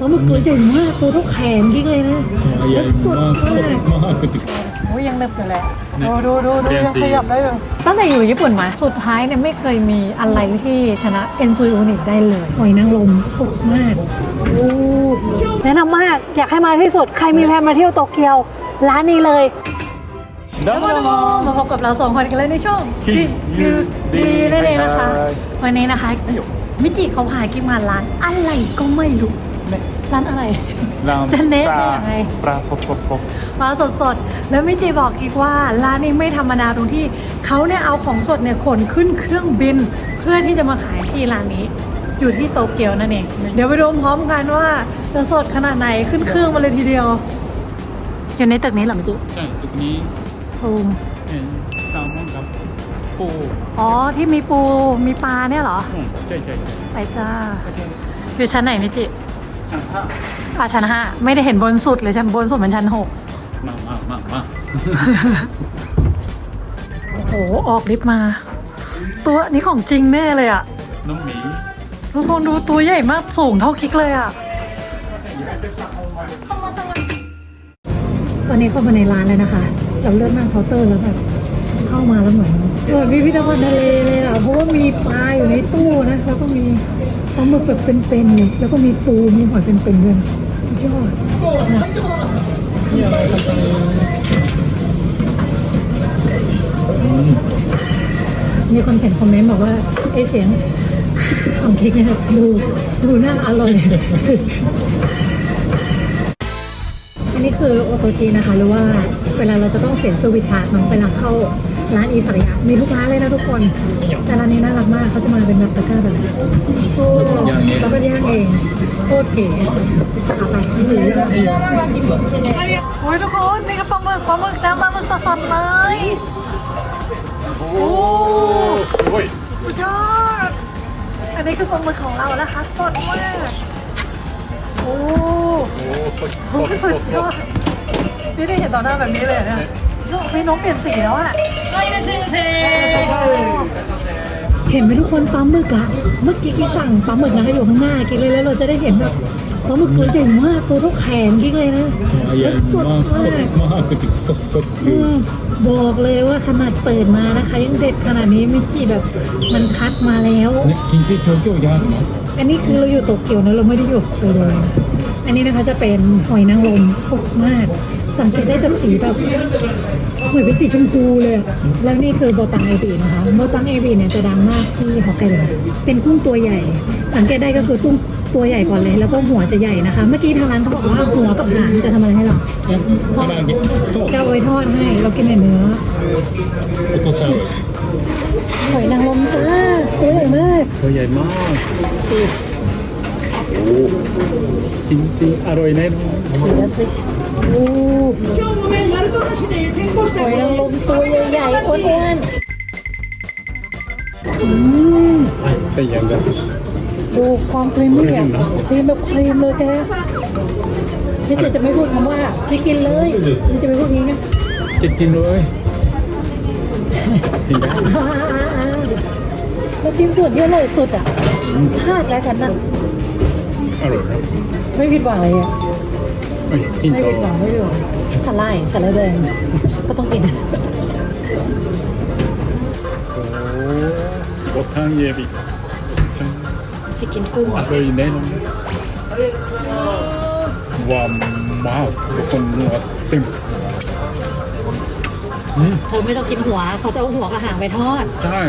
แล้วมันตัวใหญ่มากตัวเท่าแขนกิ๊กเลยนะแล้วสดมากโอ้ยังเล็กอยู่แหละดูดูดูดูยังขยับได้เลยตั้งแต่อยู่ญี่ปุ่นมา สุดท้ายเนี่ยไม่เคยมีอะไรที่ชนะเอนซูอูนิได้เลยหอยนางรมสุดมากแนะนำมากอยากให้มาที่สุด ใครมีแพลนมาเที่ยวโตเกียว ร้านนี้เลยดับเบิมาพบกับเราสองคนกันเลยในช่องคิปยืดดีได้เลยนะคะ วันนี้นะคะมิจิเขาพากิ๊มาร้านอะไรก็ไม่รู้ ร้านอะไร ร้นเนะปลาไยังไง ปลาสดสดปลาสดสดแล้วมิจิบอกอีกว่าร้านนี้ไม่ธรรมดาตรงที่เขาเนี่ยเอาของสดเนี่ยขนขึ้นเครื่องบิน เพื่อที่จะมาขายที่ร้านนี้ อยู่ที่โตเกียวนั่นเองเดี๋ยวไปดูพร้อมกันว่าจะสดขนาดไหนขึ้นเครื่องมาเลยทีเดียว อยู่ในตึกนี้เหรอมิจิใช่ตึกนี้ซูมเห็นแซลมอนกับปูอ๋อที่มีปูมีปลาเนี่ยเหรอใช่ใช่ใช่ไปจ้าอยู่ชั้นไหนมิจิ อะถ้าอะชั้นห้าไม่ได้เห็นบนสุดเลยชั้นบนสุดมันชั้นหกมามามามาโอ้โหออกลิฟต์มา ตัวนี้ของจริงแน่เลยอะน้องหมีทุกคนดูตัวใหญ่มากสูงเท่าคิกเลยอะตอนนี้เข้ามาในร้านแล้วนะคะ เราเลื่อนนั่งเคาน์เตอร์แล้วแบบเข้ามาแล้วเหมือนเหมือนพิพิธภัณฑ์ทะเลเลยอะเพราะว่ามีปลาอยู่ในตู้นะแล้วก็มีป ลาหมึกแบบเป็นๆเลยแล้วก็มีปูมีหอยเป็นๆด้วยนะสุดยอดนะมีคนเขียนคอมเมนต์บอกว่าไอเสียงของคิกเนี่ยดูดูน่าอร่อย อันนี้คือโอโตชินะคะหรือว่าเวลาเราจะต้องเสียงสวิตช์ชาร์จเน้องเวลาเข้า ร้านอิสริยะมีทุกร้านเลยนะทุกคน แต่ร้านนี้น่ารักมากเขาจะมาเป็นแบบตะกร้าแบบโอ้แล้วก็ย่างเองโคตรเก๋เอาไปที่เหลือโอ้ยทุกคนนี่ก็ปลาหมึกปลาหมึกจ้าปลาหมึกสดๆเลยโอ้สุดยอดอันนี้คือปลาหมึกของเราแล้วคะสดมากโอ้โหสุดยอดไม่ได้เห็นต่อหน้าแบบนี้เลยนะพี่น้องเปลี่ยนสีแล้วอะ เห็นไหมทุกคนปลาหมึกอะเมื่อกี้กี้สั่งปลาหมึกนะคะอยู่ข้างหน้ากี้เลยแล้วเราจะได้เห็นแบบปลาหมึกตัวใหญ่มากตัวเท่าแขนกี้เลยนะและสดมากมากสดสดบอกเลยว่าขนาดเปิดมานะคะ ยังเด็ดขนาดนี้มิจิแบบมันคัดมาแล้วกินที่โตเกียวยากนะอันนี้คือเราอยู่โตเกียวนะเราไม่ได้อยู่ไปเลยอันนี้นะคะจะเป็นหอยนางรมสดมาก สังเกตได้จากสีแบบ เหมือนเป็นสีชมพูเลยแล้วนี่คือโบตังเอวีนะคะโบตังเอวีเนี่ยจะดังมากที่ฮอกไกโดเป็นกุ้งตัวใหญ่ สังเกตได้ก็คือตุ้งตัวใหญ่ก่อนเลย แล้วก็หัวจะใหญ่นะคะ เมื่อกี้ทางร้านเขาบอกว่าหัวกับหางจะทำอะไรให้เราทำไมกิจะเอาไว้ทอดให้เรากินในเนื้อหอยนางรมจ้าตัวใหญ่มาก ตัวใหญ่มาก โอ้จริงๆอร่อยแน่นอนเดี๋ยวสิโอ้หอยนางรมตัวใหญ่ๆอ้วนๆอืมเป็นยังไงดูความครีมมี่อะครีมแบบครีมเลยแกพี่เจจะไม่พูดคำว่าพี่กินเลยพี่จะไม่พูดงี้นะจะกินเลยกินได้อ่าอ่าแล้วกินส่วนที่อร่อยสุดอะพลาดแล้วฉันน่ะ อร่อยครับไม่ผิดหวังเลยอะไม่ผิดหวังไม่ผิดหวังสาหายสาหายแดงก็ต้องกิน โอ้หบททางเยบิจังจะกินกุ้งอร่อยแน่นอนว้าวว้าวทุกคนนัวเต็มอืมเธอไม่ต้องกินหัวเขาจะเอาหัวกระหางไปทอด ใช่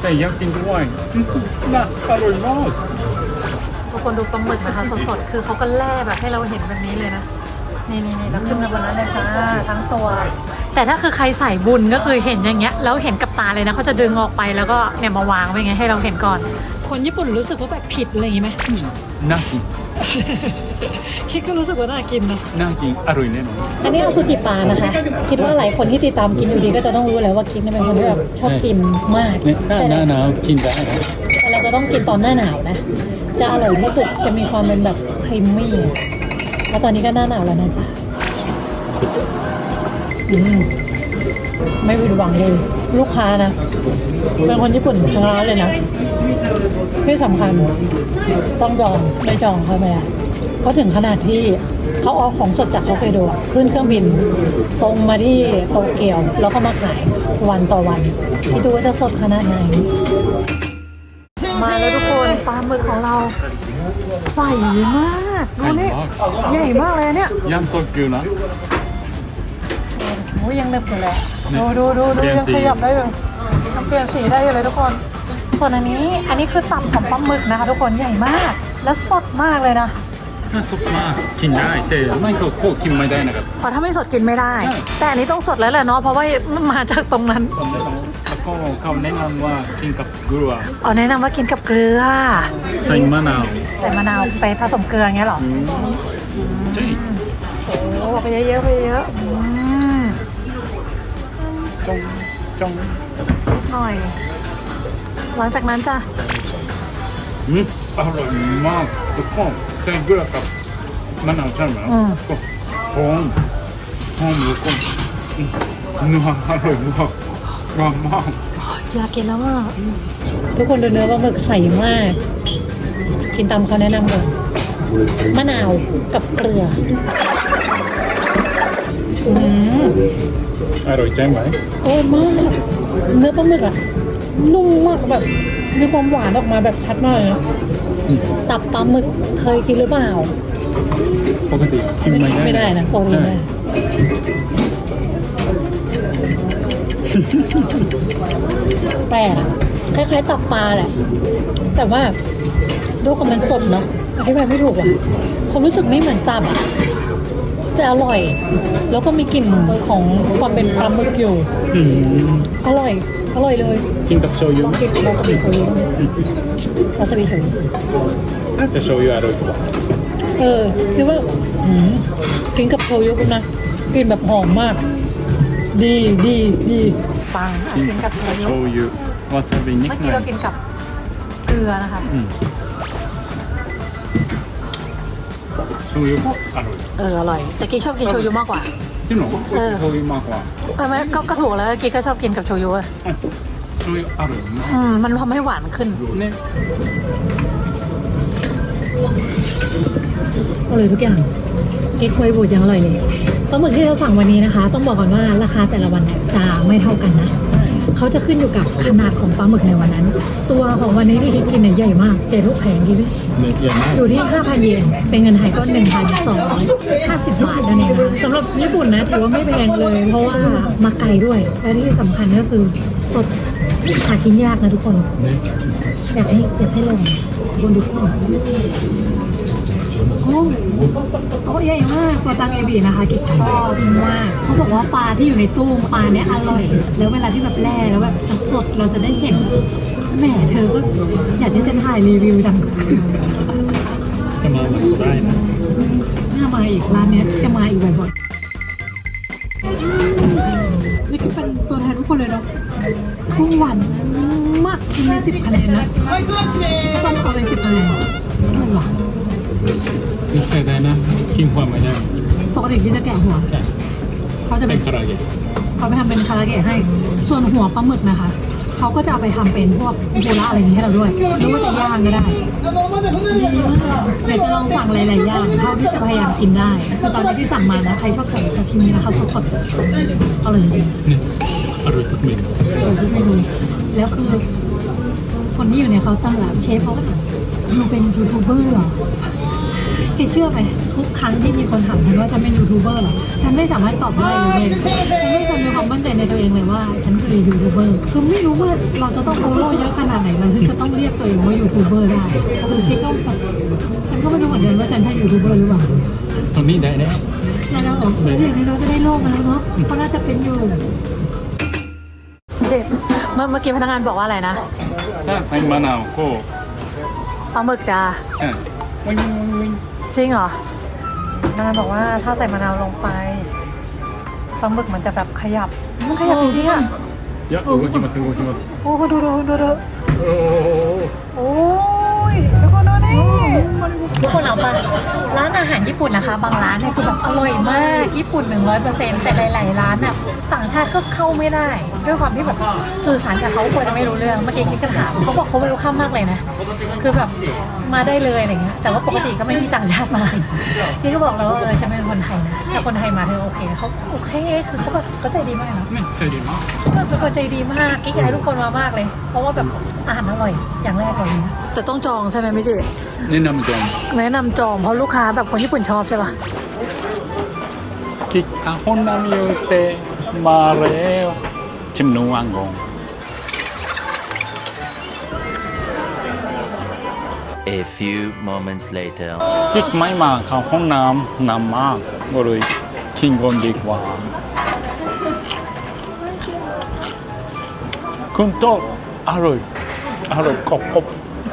ใจอยากกินด้วยอืมน่าอร่อยมาก ทุกคนดูปลาหมึกนะคะสดๆ คือเขาก็แล่แบบให้เราเห็นแบบนี้เลยนะ นี่นี่นี่แล้วขึ้นมาบนนั้นเลยจ้าทั้งตัว แต่ถ้าคือใครใส่บุญก็คือเห็นอย่างเงี้ยแล้วเห็นกับตาเลยนะเขาจะดึงออกไปแล้วก็เนี่ยมาวางไว้ไงให้เราเห็นก่อน คนญี่ปุ่นรู้สึกว่าแบบผิดอะไรอย่างงี้ไหมอืมน่ากิน คิดก็รู้สึกว่าน่ากินนะ น่ากิน อร่อยแน่นอน อันนี้อสุจิปลานะคะ คิดว่าหลายคนที่ติดตามกินอยู่ดีก็จะต้องรู้แล้วว่าคิดเนี่ยเป็นคนที่แบบชอบกินมาก เนี่ยถ้าหน้าหนาวกินได้นะแต่เราจะต้องกินตอนหน้าหนาวนะ จะอร่อยที่สุดจะมีความเป็นแบบครีมมี่แล้วตอนนี้ก็หน้าหนาวแล้วนะจ๊ะอืมไม่ผิดหวังเลย ลูกค้านะ เป็นคนญี่ปุ่นทั้งร้านเลยนะ ที่สำคัญต้องจองไม่จองเข้าไปอะก็ถึงขนาดที่เขาเอาของสดจากฮอกไกโดอะขึ้นเครื่องบิน ตรงมาที่โตเกียว แล้วก็มาขายวันต่อวันที่ดูว่าจะสดขนาดไหน ปลาหมึกของเราใสมากดูนี่ใหญ่มากเลยเนี่ยยันโซกิวนะโอ้ยังนึบอยู่เลยดูดูดูดูยังขยับได้เลยทำเปลี่ยนสีได้เลยทุกคน ส่วนอันนี้อันนี้คือตับของปลาหมึกนะคะ ทุกคนใหญ่มากและสดมากเลยนะ ถ้าสดมากกินได้แต่ไม่สดก็กินไม่ได้นะครับเพราะถ้าไม่สดกินไม่ได้ ใช่ แต่อันนี้ต้องสดแล้วแหละเนาะเพราะว่ามันมาจากตรงนั้นคนแนะนำแล้วก็เขาแนะนำว่ากินกับเกลืออ๋อแนะนำว่ากินกับเกลือใส่มะนาวใส่มะนาวไปผสมเกลืออย่างเงี้ยเหรอ อืมใช่โอ้ไปเยอะๆไปเยอะๆอืมจงจงหน่อย หลังจากนั้นจ้ะอืม อร่อยมากทุกคนใส่เกลือกับมะนาวใช่ไหมอืม ก็หอมหอมแล้วก็อืมเนื้ออร่อยมากหวานมากอยากกินแล้วอะทุกคนดูเนื้อปลาหมึกใสมาก กินตามเขาแนะนำเลยมะนาวกับเกลืออืมอร่อยใช่ไหมโอ้ยมาก เนื้อปลาหมึกอะนุ่มมากแบบมีความหวานออกมาแบบชัดมากเลยนะอืม ตับปลาหมึกเคยกินหรือเปล่า ปกติกินไม่ได้ไม่ได้นะปกติไม่ได้แปลกอะคล้ายๆ ตับปลาแหละ แต่ว่าดูกับมันสดเนาะอธิบายไม่ถูกอะความรู้สึกไม่เหมือนตับอะแต่อร่อย แล้วก็มีกลิ่นของความเป็นปลาหมึกอยู่ อืมอร่อย อร่อยเลยกินกับโชยุลองกินวาซาบิโชยุวาซาบิโชยุน่าจะโชยุอร่อยกว่าเออคือว่าหืมกินกับโชยุนะกลิ่นแบบหอมมาก ดีดีดีปังอะกินกับโชยุโชยุวาซาบินิดเมื่อหกี้น่อเรายกินกับเกลือนะคะอืมโชยุก็อร่อยเอออร่อยแต่กิ๊กชอบกินโชยุมากกว่า จริงเหรอเออ โชยุมากกว่าเออไหมก็ก็ถูกแล้วกิ๊กก็ชอบกินกับโชยุอะอะโชยุอร่อยมากอืมมันทำให้หวานขึ้น เนี่ยอร่อยทุกอย่างกิ๊กคุยบูดยังอร่อยเลยปลาหมึกที่เราสั่งวันนี้นะคะ ต้องบอกก่อนว่าราคาแต่ละวันเนี่ยจะไม่เท่ากันนะ เขาจะขึ้นอยู่กับขนาดของปลาหมึกในวันนั้น ตัวของวันนี้ที่กิ๊กกินเนี่ยใหญ่มากเจ๊ลูกแข็งดีไหมใหญ่มากอยู่ที่ 5,000 เยน เป็นเงินไทยก็1,250 บาทนั่นเองนะคะสำหรับญี่ปุ่นนะถือว่าไม่แพงเลย เพราะว่ามาไกลด้วย และที่สำคัญก็คือสดหากินยากนะทุกคนเนี่ยอยากให้อยากให้ลอง บนดูก่อนโอ้โอ้ใหญ่มากตัวตังเอบีนะคะกิ๊กชอบมากเขาบอกว่าปลาที่อยู่ในตู้ปลาเนี้ยอร่อย แล้วเวลาที่แบบแล่แล้วแบบจะสดเราจะได้เห็นแหมเธอก็อยากที่จะถ่ายรีวิวจังจะมาใหม่ก็ได้นะน่ามาอีกร้านเนี้ยจะมาอีกบ่อยๆนี่ก็เป็นตัวแทนทุกคนเลยเนาะ กุ้งหวานมากกินในสิบคะแนนนะก็ต้องเอาไปสิบคะแนนไม่หวานเสียดายนะกินความไม่ได้ปกติที่จะแกะหัวแต่เขาจะเป็เป็นนคาราเกะเขาไปทำเป็นคาราเกะให้ ส่วนหัวปลาหมึกนะคะเขาก็จะเอาไปทำเป็นพวกบูระอะไรอย่างนี้ให้เราด้วยหรือว่าจะย่างก็ได้ดีมากเดี๋ยวจะลองสั่งหลายๆอย่างเท่าที่จะพยายามกินได้ คือตอนนี้ที่สั่งมานะ ใครชอบสั่งซาชิมินะคะสดๆเอาเลยจริงเนี่ย อร่อยทุกเมนูเออทุกเมนูแล้วคือคนที่อยู่ในเคาน์เตอร์อะเชฟเขาก็ถามหนูเป็นยูทูบเบอร์เหรอแกเชื่อไหมทุกครั้งที่มีคนถามฉันว่าฉันเป็นยูทูบเบอร์เหรอ ฉันไม่สามารถตอบได้เลย ฉันไม่เคยมีความมั่นใจในตัวเองเลยว่า ฉันคือยูทูบเบอร์ คือไม่รู้ว่าเราจะต้องโฟโล่เยอะขนาดไหนเราถึงจะต้องเรียกตัวเองว่ายูทูบเบอร์ได้ คือคิดก็แบบฉันก็ไม่รู้เหมือนกันว่าฉันใช่ยูทูบเบอร์หรือเปล่า ตอนนี้ได้แล้วแล้วเราบอกเรียนนี้เราก็ได้โลกมาแล้วเนาะเขาะน่าจะเป็นอยู่ เมื่อเมื่อกี้พนักงานบอกว่าอะไรนะถ้าใส่มะนาวก็ปลาหมึกจ้าะวิ่งงจริงเหรอพนักงานบอกว่าถ้าใส่มะนาวลงไปปลาหมึกมันจะแบบขยับ มันขยับจริงๆอะโอ้โหกิดูดูดูดูโอ้ ทุกคนเอาปะร้านอาหารญี่ปุ่นนะคะ บางร้านเนี่ยคือแบบอร่อยมากญี่ปุ่น 100%แต่หลาย ๆ ร้านน่ะต่างชาติก็เข้าไม่ได้ ด้วยความที่แบบสื่อสารกับเขาควรจะไม่รู้เรื่องเมื่อกี้กิ๊กก็ถามเขาบอกเขาไม่รู้ข้ามมากเลยนะคือแบบมาได้เลยอะไรเงี้ยแต่ว่าปกติก็ไม่มีต่างชาติมากิ๊กก็บอกแล้วว่าเออจะเป็นคนไทยนะถ้าคนไทยมาเธอโอเคเขาโอเคคือเขาแบบเขาใจดีมากนะไม่เคยดีมากเป็นคนใจดีมากกิ๊กอยากให้ทุกคนมามากเลย เพราะว่าแบบอาหารอร่อยอย่างแรกเลยนะแต่ต้องจองใช่ไหมพี่จี แนะนำจองแนะนำจองเพราะลูกค้าแบบคนญี่ปุ่นชอบใช่ปะกิกาฮอนนามิโอเตมาแล้วชิมนูวังกง A few moments later. จิกไม่มาเข้าห้องน้ำน้ำมากก็เลยชิงก่อนดีกว่า คุณโตะอร่อยอร่อยกรอบ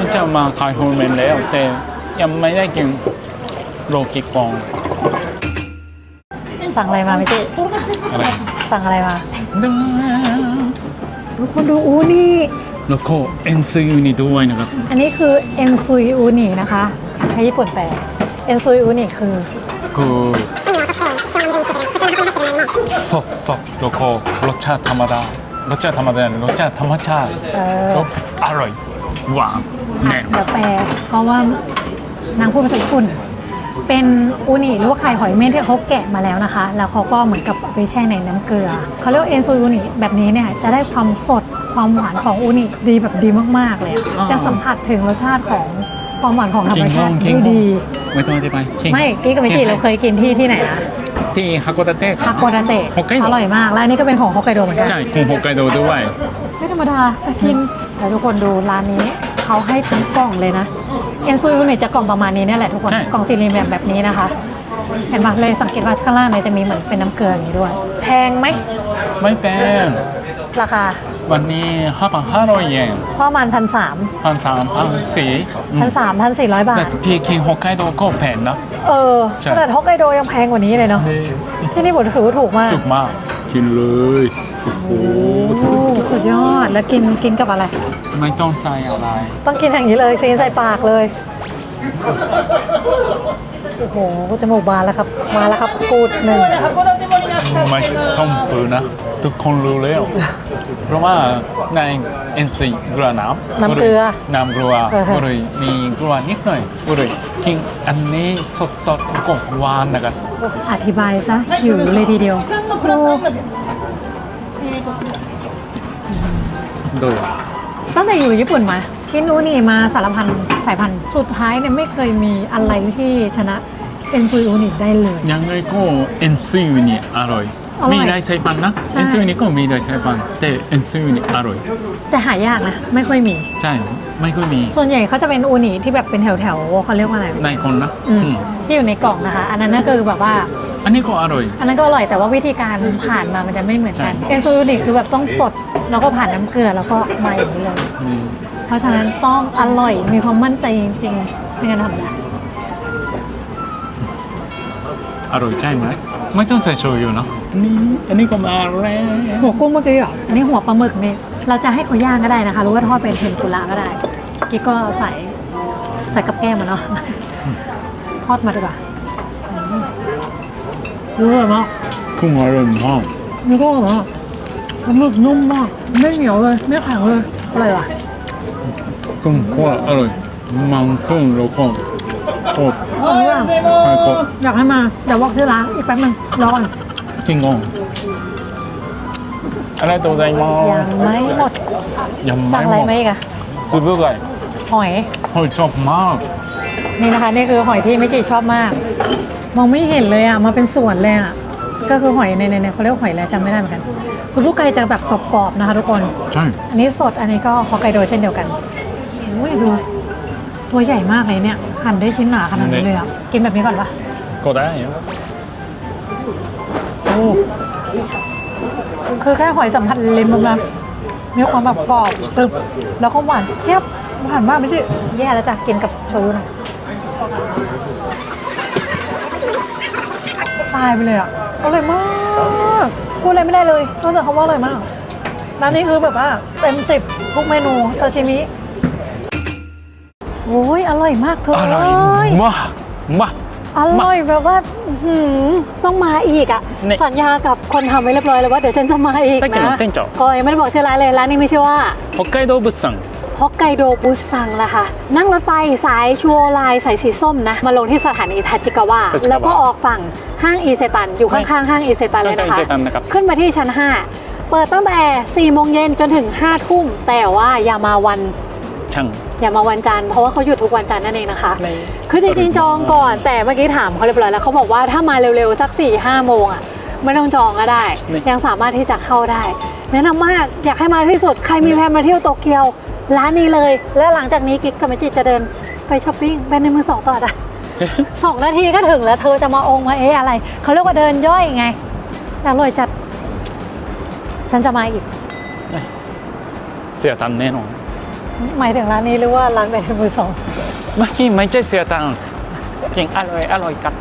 ๆนี่จะมาขายโฮมเมนแล้ว แต่ยังไม่ได้กินโรกิกองสั่งอะไรมาพี่จีอะไรสั่งอะไรมาทุกคนดูอูนี่แล้วก็เอ็นซีนี่ด้วยนะครับ อันนี้คือเอ็นซุยอูนินะคะให้ญี่ปุ่นแปลเอ็นซุยอูนิคือคือสดสดๆแล้วก็รสชาติธรรมดารสชาติธรรมดารสชาติธรรมชาติเออแล้วอร่อยหวาน แน่นเดี๋ยวแปลเพราะว่านางพูดภาษาญี่ปุ่น เป็นอูนิหรือว่าไข่หอยเม่นที่เขาแกะมาแล้วนะคะ แล้วเขาก็เหมือนกับเอาไปแช่ในน้ำเกลือเขาเรียกว่าเอ็นซูอูนิแบบนี้เนี่ยจะได้ความสดความหวานของอูนิดีแบบดีมากๆเลยอะจะสัมผัสถึงรสชาติของความหวานของธรรมชาติคิงที่คองดี ไม่ต้องอธิบายคิงไม่กิ๊กกับเมจิเราเคยกินที่ที่ไหนนะที่ฮากโกตาเตะฮากโกดาเตะฮอกไกโด อร่อยมาก และอันนี้ก็เป็นของฮอกไกโดเหมือนกัน ใช่คุณฮอกไกโดด้วย ไม่ธรรมดาแต่กินแต่ทุกคนดูร้านนี้ เขาให้ทั้งกล่องเลยนะเอ็นซูยูเนี่ยจะกล่องประมาณนี้เนี่ยแหละทุกคนใช่ กล่องสี่เหลี่ยมแบบนี้นะคะ เห็นปะเลยสังเกตว่าข้างล่างเนี่ยจะมีเหมือนเป็นน้ำเกลืออย่างนี้ด้วย แพงไหมไม่แพงราคาวันนี้ห้าพันห้าร้อยเยนประมาณพันสามพันสามพันสี่พันสามพันสี่ร้อยบาแต่ท ที่คิงฮอกไกโดก็แพงนะ เออใช่ ขนาดฮอกไกโดยังแพงกว่านี้เลยเนาะที่นี่ผมถือว่าถูกมาก ถูกมาก กินเลยโอ้โหโอ้ สุดยอด แล้วกินกินกับอะไร ไม่ต้องใส่อะไร ต้องกินอย่างนี้เลยซีนใส่ปากเลย โอ้โหจมูกบานแล้วครับ มาแล้วครับกูดหนึ่งไม่ต้องปืนนะ ทุกคนรู้แล้ว เพราะว่าในเอ็นซีเกลือน้ำน้ำเกลือน้ำเกลือเออฮะก็เลยมีเกลือนิดหน่อยก็เลยกินอันนี้สดๆก็หวานนะครับอธิบายซะหิวเลยทีเดียวโอ้โดยตั้งแต่อยู่ญี่ปุ่นมากินอูนี่มาสารพันสายพันธุ์สุดท้ายเนี่ยไม่เคยมีอะไรที่ชนะเอ็นซูอูนิได้เลย ยังไงก็เอ็นซีนี่อร่อย อร่อยมีหลายสายพันธุ์นะใช่ เอ็นซีนี่ก็มีหลายสายพันธุ์แต่เอ็นซีนี่อร่อยแต่หายากนะ ไม่ค่อยมี ใช่ไม่ค่อยมีส่วนใหญ่เขาจะเป็นอูนิที่แบบเป็นแถวแถวๆเขาเรียกว่าอะไรในคนนะอืมอืมที่อยู่ในกล่องนะคะ อันนั้นก็คือแบบว่า อันนี้ก็อร่อย อันนั้นก็อร่อยแต่ว่าวิธีการผ่านมามันจะไม่เหมือนกันใช่ เอ็นซูอูนิคือแบบต้องสดแล้วก็ผ่านน้ำเกลือแล้วก็มาอย่างนี้เลย อืมเพราะฉะนั้นต้องอร่อยมีความมั่นใจจริงๆในการทำนะอร่อยใช่ไหม ไม่ต้องใส่โชยุเนอะอันนี้อันนี้ก็มาแล้วหัวกุ้งเมื่อกี้เหรออันนี้หัวปลาหมึกนี่เราจะให้เขาย่างก็ได้นะคะ หรือว่าทอดเป็นเทมปุระก็ได้กิ๊กก็ใส่ใส่กับแก้มมาเนาะทอดมาดีกว่าอืมรู้เลยมากกุ้งอร่อยมากนี่ก็อร่อยมากปลาหมึกนุ่มมากไม่เหนียวเลยไม่แข็งเลยอร่อยว่ะกุ้งก็อร่อยมังกุ้งแล้วก็โค ตรอร่อยว่ะใช่ก็อยากให้มาเดี๋ยวบอกที่ร้านอีกแป๊บนึงรอก่อนกินงงอะไรตัวใจมายังไม่หมดยังสั่งอะไรไม่หมดไหมอีกอะซูเปอร์ไก่หอยโอ้ยชอบมาก นี่นะคะนี่คือหอยที่ไม่จีชอบมาก มองไม่เห็นเลยอะมาเป็นส่วนเลยอะก็คือหอยในในในเขาเรียกว่าหอยอะไรจำไม่ได้เหมือนกันส่วนลูกไก่จะแบบกรอบๆนะคะทุกคนใช่อันนี้สดอันนี้ก็ฮอกไกโดเช่นเดียวกันโอ้ยดู ตัวใหญ่มากเลยเนี่ย หั่นได้ชิ้นหนาขนาดนี้เลยอะ กินแบบนี้ก่อนปะก็ได้โอ้คือแค่หอยสัมผัสลิ้นมันนะมีความแบบกรอบกรึบแล้วก็หวานเทียบหวานมากไม่ใช่แย่แล้วจ้ะกินกับโชยุหน่อยตายไปเลยอะอร่อยมากพูดอะไรไม่ได้เลยนอกจากคำว่าอร่อยมากร้านนี้คือแบบว่าเต็มสิบทุกเมนูซาชิมิ โอ้ยอร่อยมากเธออร่อยมากมากอร่อยแบบว่าต้องมาอีกอะ สัญญากับคนทำไว้เรียบร้อยแล้วว่าเดี๋ยวฉันจะมาอีกนะก็ยังไม่ได้บอกชื่อร้านเลยร้านนี้ไม่ชื่อว่าฮอกไกโดบุซังฮอกไกโดบุซังนะค่ะนั่งรถไฟสายชัวลายสายสีส้มนะ มาลงที่สถานีทาจิกาวะแล้วก็ออกฝั่งห้างอีเซตัน อยู่ข้างๆห้างอีเซตันเลยนะคะ ขึ้นมาที่ชั้น 5 เปิดตั้งแต่ 4 โมงเย็นจนถึง 5 ทุ่ม แต่ว่าอย่ามาวัน ช่าง อย่ามาวันจันทร์เพราะว่าเขาหยุดทุกวันจันทร์นั่นเองนะคะในคือจริงๆจองก่อนแต่เมื่อกี้ถามเขาเรียบร้อยแล้วเขาบอกว่าถ้ามาเร็วๆสัก4ี่ห้าโมงอะไม่ต้องจองก็ได้นี่ยังสามารถที่จะเข้าได้แนะนำมากอยากให้มาที่สุดใครมีแพลนมาเที่ยวโตเกียวร้านนี้เลย และหลังจากนี้กิ๊กกับเมจิจะเดินไปช้อปปิ้งแบรนด์ในมือสองต่อจ้ะสองนาทีก็ถึงแล้วเธอจะมาองค์มาเอ๊ะอะไร เขาเรียกว่าเดินย่อยไงอร่อยจัด ฉันจะมาอีก เสียตังค์แน่นอน หมายถึงร้านนี้หรือว่าร้านแบบมือสอง เมื่อกี้ไม่ใช่เสียตังค์จริงอร่อยอร่อยกัด